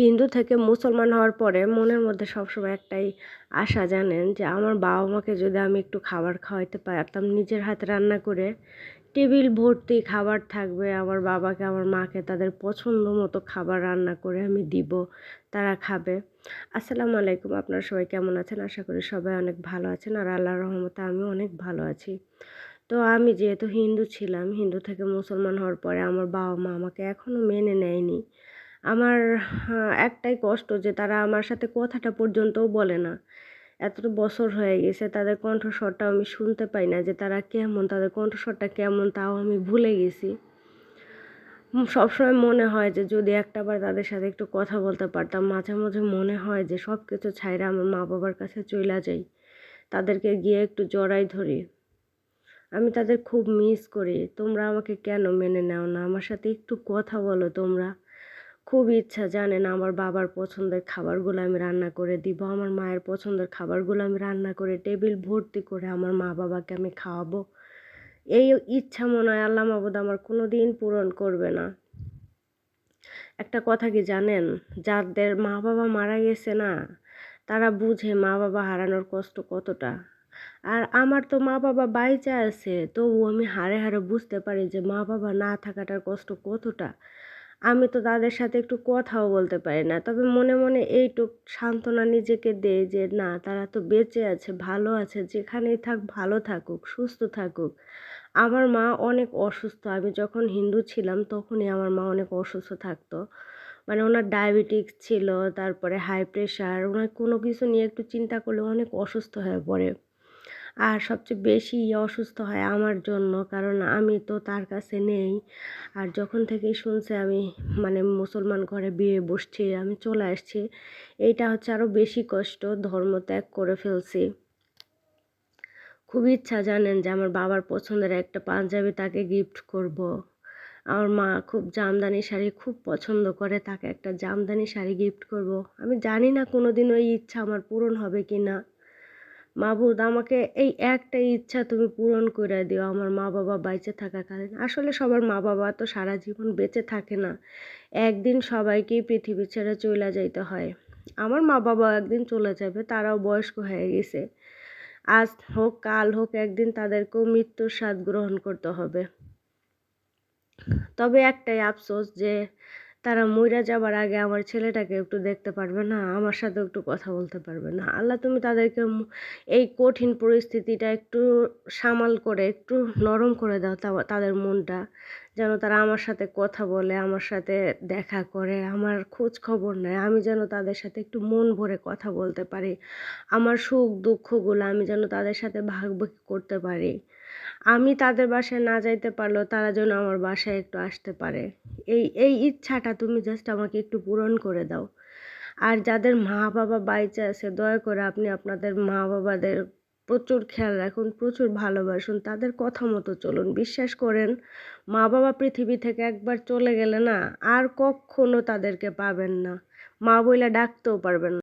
হিন্দু থেকে মুসলমান হওয়ার পরে মনের মধ্যে সবসময় একটাই আশা, জানেন? যে আমার বাবা মাকে যদি আমি একটু খাবার খাওয়াইতে পারতাম, নিজের হাতে রান্না করে টেবিল ভর্তি খাবার থাকবে, আমার বাবাকে, আমার মাকে তাদের পছন্দ মতো খাবার রান্না করে আমি দিব, তারা খাবে। আসসালামু আলাইকুম, আপনারা সবাই কেমন আছেন? আশা করি সবাই অনেক ভালো আছেন আর আল্লাহর রহমতে আমি অনেক ভালো আছি। তো আমি যেহেতু হিন্দু ছিলাম, হিন্দু থেকে মুসলমান হওয়ার পরে আমার বাবা মা আমাকে এখনও মেনে নেয়নি। আমার একটাই কষ্ট যে তারা আমার সাথে কথাটা পর্যন্তও বলে না। এত বছর হয়ে গেছে, তাদের কণ্ঠস্বরটাও আমি শুনতে পাই না যে তারা কেমন, তাদের কণ্ঠস্বরটা কেমন তাও আমি ভুলে গেছি। সবসময় মনে হয় যে যদি একটাবার তাদের সাথে একটু কথা বলতে পারতাম, মাঝে মাঝে মনে হয় যে সব কিছু ছাইরে আমার মা বাবার কাছে চইলা যাই, তাদেরকে গিয়ে একটু জড়াই ধরি। আমি তাদের খুব মিস করি। তোমরা আমাকে কেন মেনে নাও না? আমার সাথে একটু কথা বলো তোমরা। খুব ইচ্ছা, জানেন, আমার বাবার পছন্দের খাবারগুলো আমি রান্না করে দিব। আমার মায়ের পছন্দের খাবারগুলো আমি রান্না করে টেবিল ভর্তি করে আমার মা বাবাকে আমি খাওয়াবো। এই ইচ্ছা মনে হয় আল্লাহ মাবুদ আমার কোনো দিন পূরণ করবে না। একটা কথা কি জানেন? যাদের মা বাবা মারা গেছে না, তারা বুঝে মা বাবা হারানোর কষ্ট কতটা। আর আমার তো মা বাবা বাইচে আছে তবু আমি হারে হারে বুঝতে পারি যে মা বাবা না থাকাটার কষ্ট কতটা। আমি তো তাদের সাথে একটু কথাও বলতে পারি না। তবে মনে মনে এইটুক সান্ত্বনা নিজেকে দেয় যে, না, তারা তো বেঁচে আছে, ভালো আছে, যেখানেই থাক, ভালো থাকুক, সুস্থ থাকুক। আমার মা অনেক অসুস্থ। আমি যখন হিন্দু ছিলাম, তখনই আমার মা অনেক অসুস্থ থাকতো। মানে ওনার ডায়াবেটিক্স ছিল, তারপরে হাই প্রেশার, ওনার কোনো কিছু নিয়ে একটু চিন্তা করলে অনেক অসুস্থ হয়ে পড়ে। আর সবচেয়ে বেশি অসুস্থ হয় আমার জন্য, কারণ আমি তো তার কাছে নেই আর যখন থেকেই শুনছে আমি মানে মুসলমান ঘরে বিয়ে বসছি, আমি চলে আসছি, এইটা হচ্ছে আরও বেশি কষ্ট, ধর্ম ত্যাগ করে ফেলছি খুব ইচ্ছা জানেন যে আমার বাবার পছন্দের একটা পাঞ্জাবি তাকে গিফট করব। আমার মা খুব জামদানি শাড়ি খুব পছন্দ করে, তাকে একটা জামদানি শাড়ি গিফট করব। আমি জানি না কোনো দিন ওই ইচ্ছা আমার পূরণ হবে কি না মাবুদ, আমাকে এই একটা ইচ্ছা তুমি পূরণ করে দিও, আমার মা বাবা বেঁচে থাকাকালীন আসলে সবার মা বাবা তো সারা জীবন বেঁচে থাকে না, একদিন সবাইকেই পৃথিবী ছেড়ে চলে যাইতে হয়। আমার মা বাবা একদিন চলে যাবে, তারাও বয়স্ক হয়ে গেছে। আজ হোক, কাল হোক, একদিন তাদেরকেও মৃত্যুর স্বাদ গ্রহণ করতে হবে। তবে একটাই আফসোস যে তারা মইরা যাবার আগে আমার ছেলেটাকে একটু দেখতে পারবে না, আমার সাথে একটু কথা বলতে পারবে না। আল্লাহ তুমি তাদেরকে এই কঠিন পরিস্থিতিটা একটু সামাল করে, একটু নরম করে দাও তাদের মনটা। যেন তারা আমার সাথে কথা বলে, আমার সাথে দেখা করে, আমার খোঁজ খবর নেয়। আমি যেন তাদের সাথে একটু মন ভরে কথা বলতে পারি। আমার সুখ দুঃখগুলো আমি যেন তাদের সাথে ভাগ করতে পারি। আমি তাদের বাসায় না যাইতে পারলেও তারা যেন আমার বাসায় একটু আসতে পারে। এই এই ইচ্ছাটা তুমি জাস্ট আমাকে একটু পূরণ করে দাও। আর যাদের মা বাবা বাইচে আছে, দয়া করে আপনি আপনাদের মা বাবাদের প্রচুর খেয়াল রাখুন, প্রচুর ভালোবাসুন, তাদের কথা মতো চলুন। বিশ্বাস করেন মা বাবা পৃথিবী থেকে একবার চলে গেলে না, আর কখনো তাদেরকে পাবেন না। মা বইলা ডাকতেও পারবেন না।